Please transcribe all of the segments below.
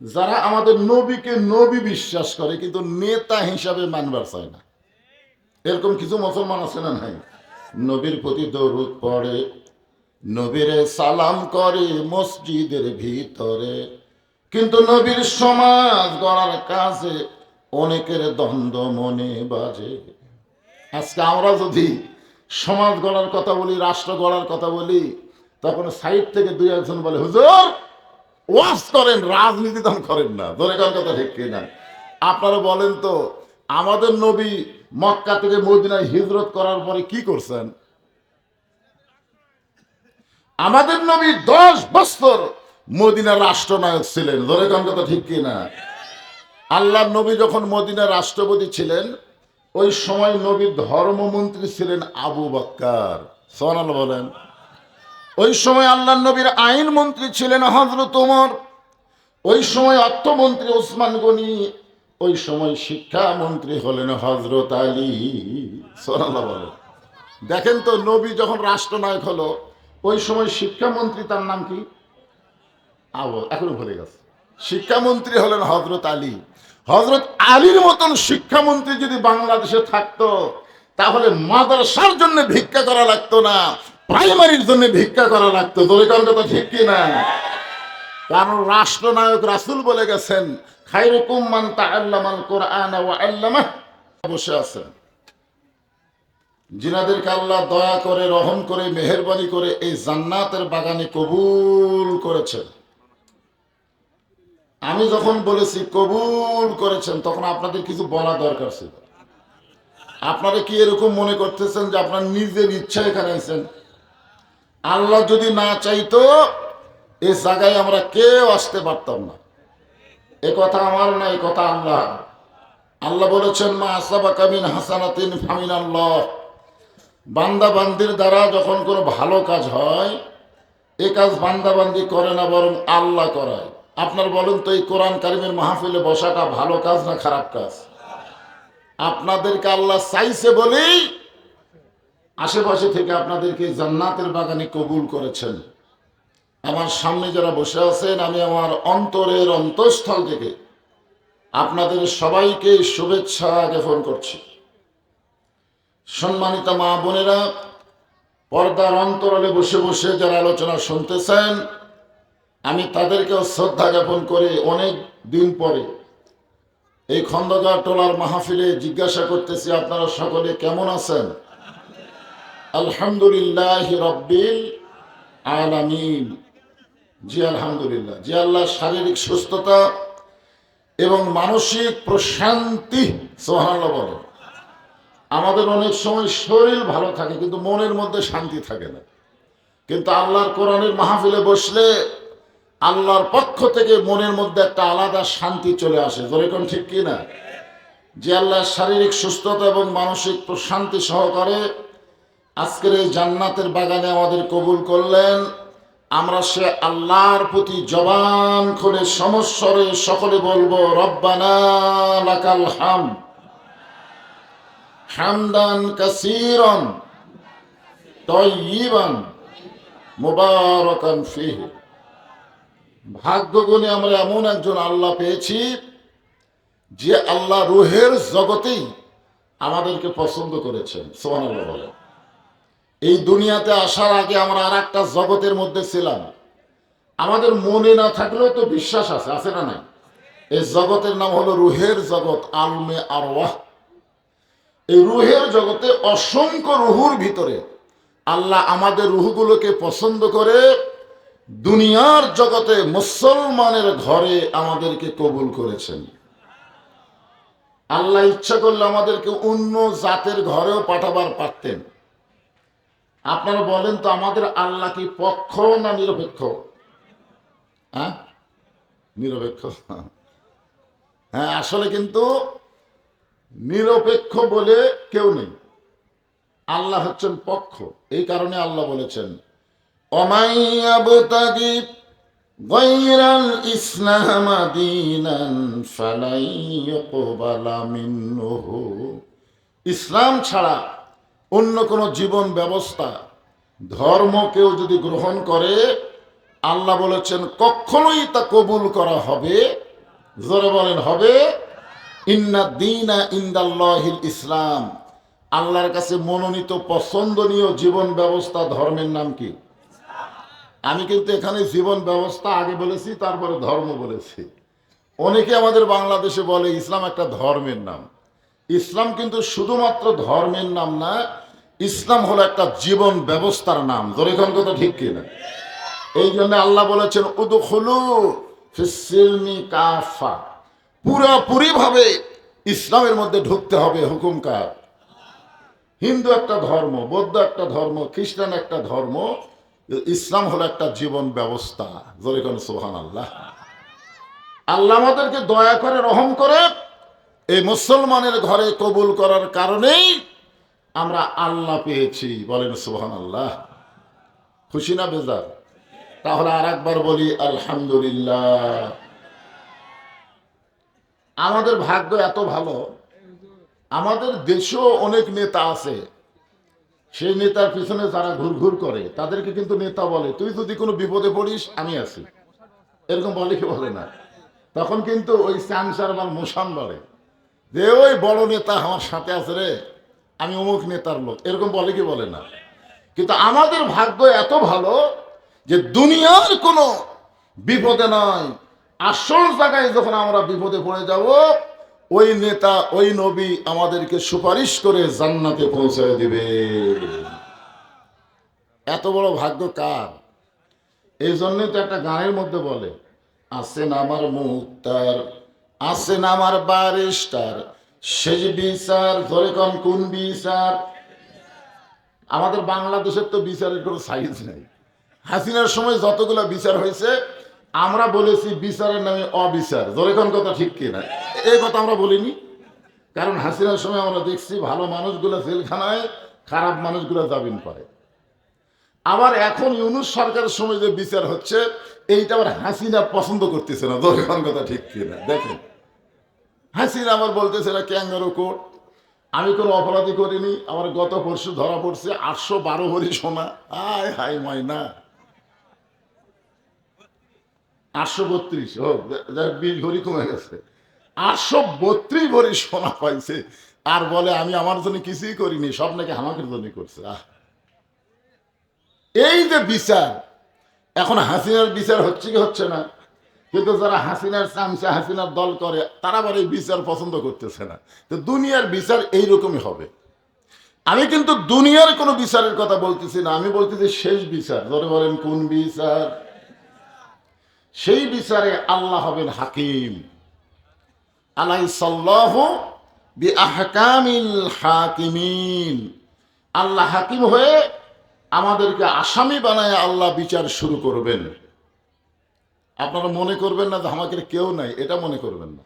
যারা আমাদের নবীকে নবী বিশ্বাস করে, কিন্তু নেতা হিসাবে মানবার চায় না। এরকম কিছু মুসলমান আছে না নাই? নবীর প্রতি দরুদ পড়ে, নবীরে সালাম করে মসজিদের ভিতরে। কিন্তু নবীর সমাজ গড়ার কাজে অনেকের দ্বন্দ্ব মনে বাজে। আজকে আমরা যদি সমাজ গড়ার কথা বলি, রাষ্ট্র গড়ার কথা বলি, তখন সাইড থেকে দুই একজন বলে, হুজুর ওয়াজ করেন, রাজনীতি তখন করেন না। ধরে কোন কথা ঠিক কিনা আপনারা বলেন তো, আমাদের নবী মক্কা থেকে মদিনায় হিজরত করার পরে কি করছেন? আমাদের নবী দশ বছর মদিনার রাষ্ট্রনায়ক ছিলেন। ধরে কোন কথা ঠিক কিনা আল্লাহ নবী যখন মদিনার রাষ্ট্রপতি ছিলেন, ওই সময় নবীর ধর্মমন্ত্রী ছিলেন আবু বক্কার। সোনাল বলেন। ওই সময় আল্লাহ নবীর আইন মন্ত্রী ছিলেন হজরত ওমর। ওই সময় অর্থমন্ত্রী ওসমান গনি। ওই সময় শিক্ষামন্ত্রী হলেন হজরত আলী। দেখেন তো নবী যখন রাষ্ট্রনায়ক হলো, ওই সময় শিক্ষামন্ত্রী তার নাম কি? এখনও ভুলে গেছে। শিক্ষামন্ত্রী হলেন হজরত আলী। হজরত আলীর মতন শিক্ষামন্ত্রী যদি বাংলাদেশে থাকতো, তাহলে মাদ্রাসার জন্য ভিক্ষা করা লাগতো না। প্রাইমারির জন্য ভিক্ষা করা লাগতো দলিকার কথা ঠিক কি না? কারণ রাষ্ট্রনায়ক রাসুল বলে গেছেন খাইরুকুম মান কোরআন আল্লামা বসে আছেন জিনাদেরকে আল্লাহ দয়া করে, রহম করে, মেহেরবানি করে এই জান্নাতের বাগানে কবুল করেছেন। আমি যখন বলেছি কবুল করেছেন, তখন আপনাদের কিছু বলা দরকার ছিল। আপনারা কি এরকম মনে করতেছেন যে আপনার নিজের ইচ্ছা এখানে আছেন আল্লাহ যদি না চাইতো এই জায়গায় আমরা কেউ আসতে পারতাম না। এ কথা আমার না, এ কথা আল্লাহ। আল্লাহ বলেছেন, মা আসাবা কামিন হাসানাতিন ফামিন আল্লাহ বান্দা বান্দির দ্বারা যখন কোনো ভালো কাজ হয়, এ কাজ বান্দা বান্দি করে না, বরং আল্লাহ করায়। আপনার বলেন তো, এই কোরআন কারিমের মাহফিলে বসাটা ভালো কাজ না খারাপ কাজ? আপনাদেরকে আল্লাহ চাইছে বলেই আশেপাশে থেকে আপনাদেরকে জান্নাতের বাগানে কবুল করেছেন। আমার সামনে যারা বসে আছেন, আমি আমার অন্তরের অন্তঃস্থল থেকে আপনাদের সবাইকে শুভেচ্ছা জ্ঞাপন করছি। সম্মানিত মা বোনেরা, পর্দার অন্তরালে বসে বসে যারা আলোচনা শুনতেছেন, আমি তাদেরকেও শ্রদ্ধা জ্ঞাপন করে অনেক দিন পরে এই খন্দকার টোলার মাহফিলে জিজ্ঞাসা করতেছি, আপনারা সকলে কেমন আছেন? আলহামদুলিল্লাহ রব্বিল আলামিন। জি, আলহামদুলিল্লাহ। জি আল্লাহ শারীরিক সুস্থতা এবং মানসিক প্রশান্তি সোহান বলে। আমাদের অনেক সময় শরীর ভালো থাকে, কিন্তু মনের মধ্যে শান্তি থাকে না। কিন্তু আল্লাহর কোরআনের মাহফিলে বসলে আল্লাহর পক্ষ থেকে মনের মধ্যে একটা আলাদা শান্তি চলে আসে। যেরকম ঠিক কি না যে আল্লাহ শারীরিক সুস্থতা এবং মানসিক প্রশান্তি সহকারে আজকের এই জান্নাতের বাগানে আমাদের কবুল করলেন। আমরা সে আল্লাহর প্রতি জবান খুলে সমস্বরে সকলে বলব, রব্বানা লাকাল হাম। হামদান কাসীরন তয়্যিবান মুবারাকান ফিহি। ভাগ্য গুণে আমরা এমন একজন আল্লাহ পেয়েছি, যে আল্লাহ রুহের জগতেই আমাদেরকে পছন্দ করেছেন। সোহান আল্লাহ বলেন। এই দুনিয়াতে আসার আগে আমরা আর একটা জগতের মধ্যে ছিলাম। আমাদের মনে না থাকলেও তো বিশ্বাস আছে আছে না নাই? এই জগতের নাম হলো রুহের জগৎ, আলমে আর এই রুহের জগতে অসংখ্য রুহুর ভিতরে আল্লাহ আমাদের রুহগুলোকে পছন্দ করে দুনিয়ার জগতে মুসলমানের ঘরে আমাদেরকে কবুল করেছেন। আল্লাহ ইচ্ছা করলে আমাদেরকে অন্য জাতের ঘরেও পাঠাবার পারতেন। আপনারা বলেন তো আমাদের আল্লাহ কি পক্ষ না নিরপেক্ষ? হ্যাঁ? নিরপেক্ষ। হ্যাঁ আসলে কিন্তু নিরপেক্ষ বলে কেউ নেই। আল্লাহ হচ্ছেন পক্ষ, এই কারণে আল্লাহ বলেছেন ইসলাম ছাড়া অন্য কোনো জীবন ব্যবস্থা, ধর্ম কেউ যদি গ্রহণ করে, আল্লাহ বলেছেন, কখনোই তা কবুল করা হবে। জোরে বলেন, হবে। ইন্না দিনা ইন্দাল্লাহিল ইসলাম। আল্লাহর কাছে মনোনীত, পছন্দনীয় জীবন ব্যবস্থা ধর্মের নাম কি? আমি কিন্তু এখানে জীবন ব্যবস্থা আগে বলেছি, তারপরে ধর্ম বলেছি। অনেকে আমাদের বাংলাদেশে বলে, ইসলাম একটা ধর্মের নাম। ইসলাম কিন্তু শুধুমাত্র ধর্মের নাম না, ইসলাম হলো একটা জীবন ব্যবস্থার নাম। ধরে কোন কথা ঠিক কিনা এই জন্য আল্লাহ বলেছেন, উদুখলু ফিসিলমি কাফা। পুরোপুরি ভাবে ইসলামের মধ্যে ঢুকতে হবে, হুকুম কার? হিন্দু একটা ধর্ম, বৌদ্ধ একটা ধর্ম, খ্রিস্টান একটা ধর্ম, ইসলাম হলো একটা জীবন ব্যবস্থা। জোরে কোন সোহান আল্লাহ আল্লাহ আমাদেরকে দয়া করে রহম করে এই মুসলমানের ঘরে কবুল করার কারণেই আমরা আল্লাহ পেয়েছি। বলেন সোহান আল্লাহ খুশি না বেজার? তাহলে আর একবার বলি, আলহামদুলিল্লাহ। আমাদের ভাগ্য এত ভালো, আমাদের দেশেও অনেক নেতা আছে। সেই নেতার পিছনে যারা ঘুরঘুর করে, তাদেরকে কিন্তু নেতা বলে, তুই যদি কোনো বিপদে পড়িস, আমি আছি। এরকম বলে কি বলে না? তখন কিন্তু ওই স্যামসার বা মোশান বলে। যে ওই বড় নেতা আমার সাথে আছে রে, আমি অমুক নেতার লোক। এরকম বলে কি বলে না? কিন্তু আমাদের ভাগ্য এত ভালো যে দুনিয়ার কোনো বিপদে নয়। আসল জায়গায় যখন আমরা বিপদে পড়ে যাব, ওই নেতা, ওই নবী আমাদেরকে সুপারিশ করে জান্নাতে পৌঁছায় দিবে। এত বড় ভাগ্য কার? এই জন্যই তো একটা গানের মধ্যে বলে, আসেন আমার মুক্তার আসেন আমার বারিস্টার। শেষ বিচার, ধরে কম কোন বিচার? আমাদের বাংলাদেশের তো বিচারের কোনো সাইজ নেই। হাসিনার সময় যতগুলো বিচার হয়েছে, আমরা বলেছি বিচারের নামে অবিচার। ধরে কোন কথা ঠিক কিনা? এই কথা আমরা বলিনি। কারণ হাসিনার সময় আমরা দেখছি ভালো মানুষগুলো জেলখানায়, খারাপ মানুষগুলো জামিন পায়। আবার এখন ইউনুস সরকারের সময় যে বিচার হচ্ছে, এইটা আবার হাসিনা পছন্দ করতেছে না। দরকার কথা ঠিক কিনা? দেখেন। হাসিনা আমার বলতেছে এটা ক্যাঙ্গারো কোর্ট আমি কোনো অপরাধী করিনি। আমার গত পরশু ধরা পড়ছে আটশো বারো ভরি সোনা। আয় হাই ময়না। আটশো বত্রিশ। ও বিশ ভরি কমে গেছে। আটশো বত্রিশ ভরি সোনা পাইছে। আর বলে, আমি আমার জন্য কিছুই করিনি, সব নাকি আমাকে জন্য করছে। আহ। এই যে বিচার, এখন হাসিনার বিচার হচ্ছে কি হচ্ছে না? কিন্তু যারা হাসিনার চামচা, হাসিনার দল করে, তারা আবার এই বিচার পছন্দ করতেছে না। তো দুনিয়ার বিচার এইরকমই হবে। আমি কিন্তু দুনিয়ার কোনো বিচারের কথা বলতেছি না, আমি বলতেছি শেষ বিচার। ধরে বলেন, কোন বিচার? সেই বিচারে আল্লাহ হবেন হাকিম। আলাই বি আহকামিল হাকিমিন। আল্লাহ হাকিম হয়ে আমাদেরকে আসামি বানায় আল্লাহ বিচার শুরু করবেন। আপনারা মনে করবেন না যে আমাকে কেউ নাই, এটা মনে করবেন না।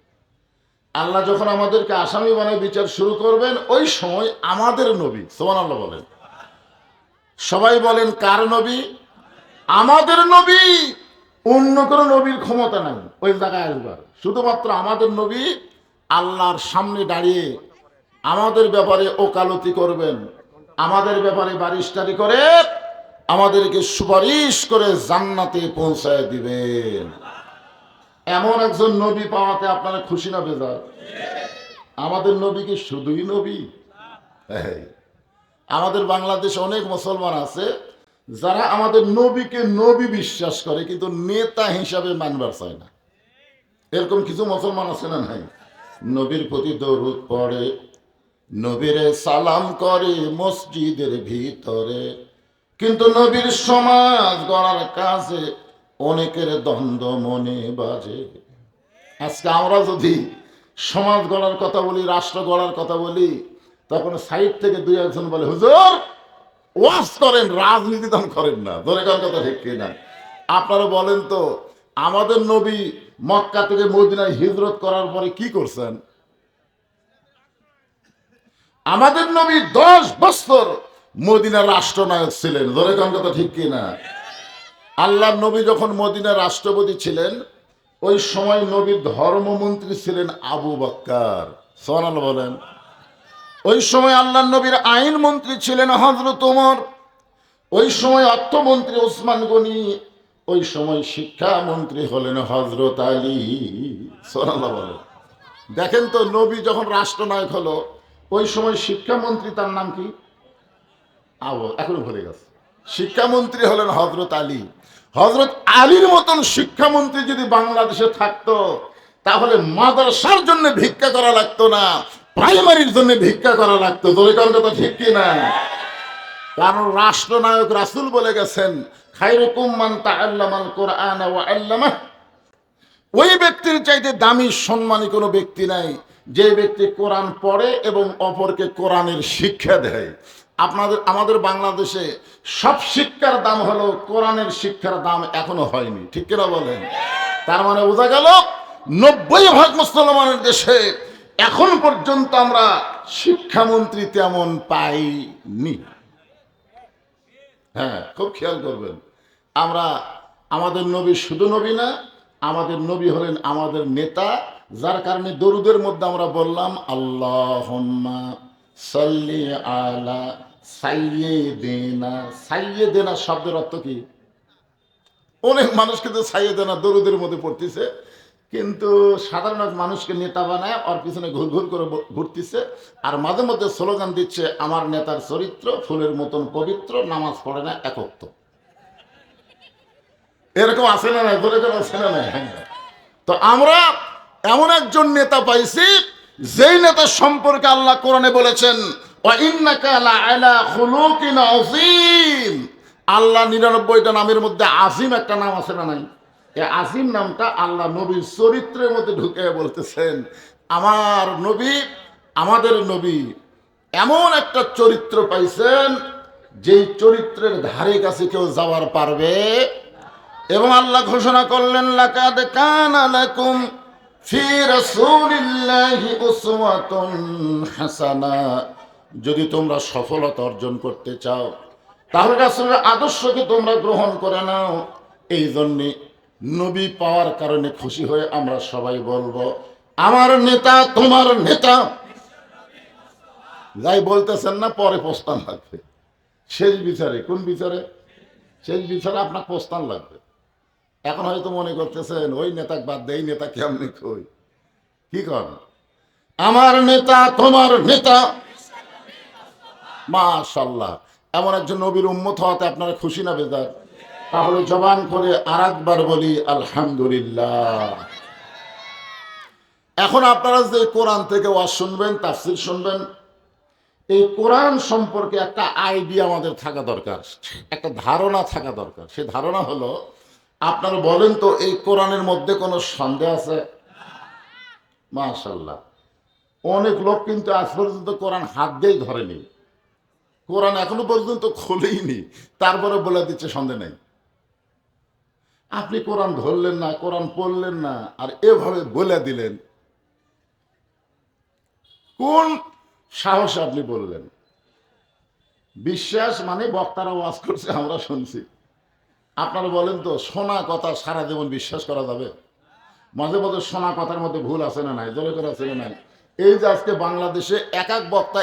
আল্লাহ যখন আমাদেরকে আসামি বানায় বিচার শুরু করবেন, ওই সময় আমাদের নবী সোমান আল্লাহ বলেন। সবাই বলেন, কার নবী? আমাদের নবী। অন্য কোনো নবীর ক্ষমতা নাই, ওই জায়গায় আসবার। শুধুমাত্র আমাদের নবী আল্লাহর সামনে দাঁড়িয়ে আমাদের ব্যাপারে ওকালতি করবেন। আমাদের ব্যাপারে বারিশটারি করে আমাদেরকে সুপারিশ করে জান্নাতে পৌঁছায় দিবেন এমন একজন নবী পাওয়াতে আপনারা খুশি না বেজার? আমাদের নবী কি শুধুই নবী? আমাদের বাংলাদেশে অনেক মুসলমান আছে যারা আমাদের নবীকে নবী বিশ্বাস করে, কিন্তু নেতা হিসাবে মানবার চায় না। এরকম কিছু মুসলমান আছে না নাই? নবীর প্রতি দরুদ পড়ে নবীরে সালাম করে মসজিদের ভিতরে। কিন্তু নবীর সমাজ গড়ার কাজে অনেকের দ্বন্দ্ব মনে বাজে। আজকে আমরা যদি সমাজ গড়ার কথা বলি, রাষ্ট্র গড়ার কথা বলি, তখন সাইড থেকে দুই একজন বলে, হুজুর, ওয়াজ করেন, রাজনীতি দান করেন না। ধরে কার কথা ঠিক কিনা? আপনারা বলেন তো, আমাদের নবী মক্কা থেকে মদিনায় হিজরত করার পরে কি করছেন? আমাদের নবী দশ বছর মদিনার রাষ্ট্রনায়ক ছিলেন। ধরে কার কথা ঠিক কিনা আল্লাহ নবী যখন মদিনার রাষ্ট্রপতি ছিলেন, ওই সময় নবীর ধর্মমন্ত্রী ছিলেন আবু বক্কার। সোহান বলেন। ওই সময় আল্লাহ নবীর আইন মন্ত্রী ছিলেন হজরত ওমর। ওই সময় অর্থমন্ত্রী ওসমান গনি। ওই সময় শিক্ষামন্ত্রী হলেন হজরত আলী। সোনাল্লাহ বলেন। দেখেন তো, নবী যখন রাষ্ট্রনায়ক হলো ওই সময় শিক্ষামন্ত্রী তার নাম কি? আবো, এখনও ভুলে গেছে। শিক্ষামন্ত্রী হলেন হজরত আলী। হজরত আলীর মতন শিক্ষামন্ত্রী যদি বাংলাদেশে থাকতো, তাহলে মাদ্রাসার জন্য ভিক্ষা করা লাগতো না, প্রাইমারির জন্য ভিক্ষা করা লাগতো। তোর কথা ঠিক কি না? কারণ রাষ্ট্রনায়ক রাসূল বলে গেছেন, খায়রুকুম মান তাআল্লামাল কোরআন ওয়া ওই ব্যক্তির চাইতে দামি সম্মানী কোনো ব্যক্তি নাই। যে ব্যক্তি কোরআন পড়ে এবং অপরকে কোরআনের শিক্ষা দেয়, আপনাদের, আমাদের বাংলাদেশে সব শিক্ষার দাম হলো কোরআনের শিক্ষার দাম এখনও হয়নি, ঠিক কিনা বলেন? তার মানে বোঝা গেল নব্বই ভাগ মুসলমানের দেশে এখন পর্যন্ত আমরা শিক্ষামন্ত্রী তেমন পাইনি। হ্যাঁ খুব খেয়াল করবেন। আমরা, আমাদের নবী শুধু নবী না, আমাদের নবী হলেন আমাদের নেতা যার কারণে দরুদের মধ্যে আমরা বললাম আল্লাহ সাল্লি আলা সাইয়েদেনা সাইয়েদেনা শব্দের অর্থ কি? অনেক মানুষ কিন্তু সাইয়েদেনা দরুদের মধ্যে পড়তেছে, কিন্তু সাধারণ মানুষকে নেতা বানায়, ওর পিছনে ঘুর ঘুর করে ঘুরতেছে, আর মাঝে মধ্যে স্লোগান দিচ্ছে, আমার নেতার চরিত্র ফুলের মতন পবিত্র, নামাজ পড়ে না একত্র এরকম আছে না নাই? করে আছে না নাই? হ্যাঁ। তো আমরা এমন একজন নেতা পাইছি, যেই নেতা সম্পর্কে আল্লাহ কোরআনে বলেছেন। আল্লাহ নিরানব্বইটা নামের মধ্যে আজিম একটা নাম আছে না নাই এই আজিম নামটা আল্লাহ নবীর চরিত্রের মধ্যে ঢুকে বলতেছেন, আমার নবী, আমাদের নবী এমন একটা চরিত্র পাইছেন, যেই চরিত্রের ধারে কাছে কেউ যাওয়ার পারবে এবং আল্লাহ ঘোষণা করলেন, লাকাদ কানা লাকুম ফি রাসূলিল্লাহি উসওয়াতুন হাসানা। যদি তোমরা সফলতা অর্জন করতে চাও, তাহলে রাসূলের আদর্শকে তোমরা গ্রহণ করে নাও। এই জন্যে নবী পাওয়ার কারণে খুশি হয়ে আমরা সবাই বলব, আমার নেতা, তোমার নেতা। যাই বলতেছেন না, পরে প্রস্তান লাগবে। শেষ বিচারে, কোন বিচারে? শেষ বিচারে আপনার প্রস্তান লাগবে। এখন হয়তো মনে করতেছেন, ওই নেতাকে বাদ দেয় নেতা কেমনি কই? কি কর আমার নেতা, তোমার নেতা। মাশাল্লাহ এমন একজন নবীর উম্মত হওয়াতে আপনারা খুশি না বেদার তাহলে জবান করে আর একবার বলি, আলহামদুলিল্লাহ। এখন আপনারা যে কোরআন থেকে ওয়াজ শুনবেন, তাফসির শুনবেন, এই কোরআন সম্পর্কে একটা আইডিয়া আমাদের থাকা দরকার, একটা ধারণা থাকা দরকার। সে ধারণা হলো আপনারা বলেন তো, এই কোরআনের মধ্যে কোনো সন্দেহ আছে? মাশাল্লাহ অনেক লোক কিন্তু আজ পর্যন্ত কোরআন হাত দিয়েই ধরেনি। কোরআন এখনও পর্যন্ত খোলেইনি। তারপরে বলে দিচ্ছে, সন্দেহ নেই। আপনি কোরআন ধরলেন না, কোরআন পড়লেন না, আর এভাবে বলে দিলেন। কোন সাহসে আপনি বললেন? বিশ্বাস মানে বক্তারা ওয়াজ করছে, আমরা শুনছি। আপনারা বলেন তো, সোনা কথা সারা জীবন বিশ্বাস করা যাবে? মাঝে মাঝে সোনা কথার মধ্যে ভুল আছে না নাই? জলে করে আছে না নাই? এই যে আজকে বাংলাদেশে এক এক বক্তা